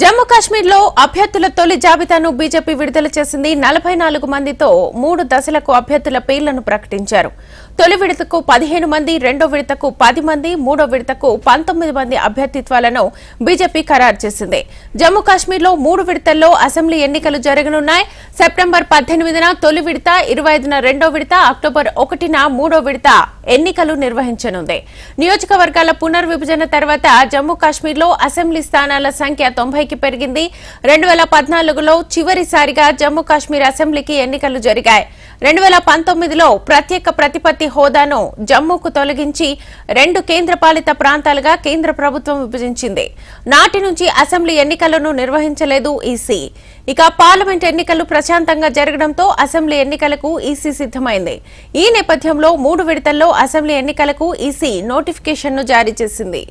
జమ్మూ కాశ్మీర్లో అభ్యర్థుల తొలి జాబితాను బీజేపీ విడుదల చేసింది నలభై నాలుగు మందితో మూడు దశలకు అభ్యర్థుల పేర్లను ప్రకటించారు. తొలి విడతకు పదిహేను మంది రెండో విడతకు పది మంది మూడో విడతకు పంతొమ్మిది మంది అభ్యర్థిత్వాలను బీజేపీ ఖరారు చేసింది. జమ్మూ కాశ్మీర్లో మూడు విడతల్లో అసెంబ్లీ ఎన్నికలు జరగనున్నాయి. సెప్టెంబర్ పద్దెనిమిదిన తొలి విడత ఇరవై ఐదున రెండో విడత అక్టోబర్ ఒకటిన మూడో విడత ఎన్నికలు నిర్వహించనుంది. నియోజకవర్గాల పునర్విభజన తర్వాత జమ్మూ కాశ్మీర్లో అసెంబ్లీ స్థానాల సంఖ్య తొంభై తొంభైకి పెరిగింది. రెండు వేల పద్నాలుగులో చివరిసారిగా జమ్మూ కాశ్మీర్ అసెంబ్లీకి ఎన్నికలు జరిగాయి. రెండు వేల పంతొమ్మిదిలో ప్రత్యేక ప్రతిపత్తి హోదాను జమ్మూకు తొలగించి రెండు కేంద్రపాలిత ప్రాంతాలుగా కేంద్ర ప్రభుత్వం విభజించింది. నాటి నుంచి అసెంబ్లీ ఎన్నికలను నిర్వహించలేదు ఈసీ. ఇక పార్లమెంట్ ఎన్నికలు ప్రశాంతంగా జరగడంతో అసెంబ్లీ ఎన్నికలకు ఈసీ సిద్దమైంది ఈ నేపథ్యంలో మూడు విడతల్లో అసెంబ్లీ ఎన్నికలకు ఈసీ నోటిఫికేషన్ను జారీ చేసింది.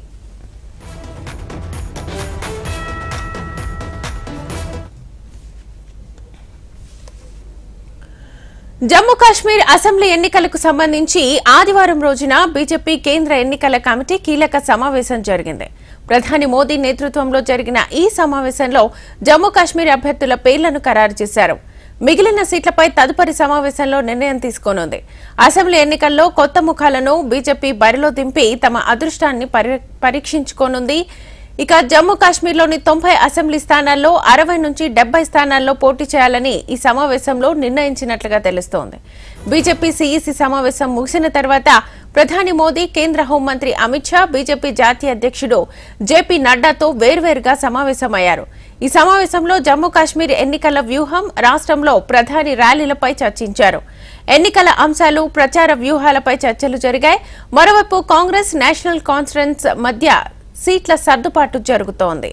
జమ్మూ కాశ్మీర్ అసెంబ్లీ ఎన్నికలకు సంబంధించి ఆదివారం రోజున బీజేపీ కేంద్ర ఎన్నికల కమిటీ కీలక సమావేశం జరిగింది. ప్రధాని మోదీ నేతృత్వంలో జరిగిన ఈ సమావేశంలో జమ్మూ కాశ్మీర్ అభ్యర్థుల పేర్లను ఖరారు చేశారు. మిగిలిన సీట్లపై తదుపరి సమావేశంలో నిర్ణయం తీసుకోనుంది. అసెంబ్లీ ఎన్నికల్లో కొత్త ముఖాలను బీజేపీ బరిలో దింపి తమ అదృష్టాన్ని పరి- పరీక్షించుకోనుంది. ఇక జమ్మూ కాశ్మీర్లోని తొంభై అసెంబ్లీ స్థానాల్లో అరవై నుంచి డెబ్బై స్థానాల్లో పోటీ చేయాలని ఈ సమావేశంలో నిర్ణయించినట్లుగా తెలుస్తోంది. బీజేపీ సీఈసీ సమావేశం ముగిసిన తర్వాత ప్రధాని మోదీ కేంద్ర హోంమంత్రి అమిత్ షా బీజేపీ జాతీయ అధ్యక్షుడు జేపీ నడ్డాతో వేర్వేరుగా సమావేశమయ్యారు. ఈ సమావేశంలో జమ్మూ కాశ్మీర్ ఎన్నికల వ్యూహం రాష్ట్రంలో ప్రధాని ర్యాలీలపై చర్చించారు. ఎన్నికల అంశాలు ప్రచార వ్యూహాలపై చర్చలు జరిగాయి. మరోవైపు కాంగ్రెస్ నేషనల్ కాన్ఫరెన్స్ మధ్య సీట్ల సర్దుబాటు జరుగుతోంది.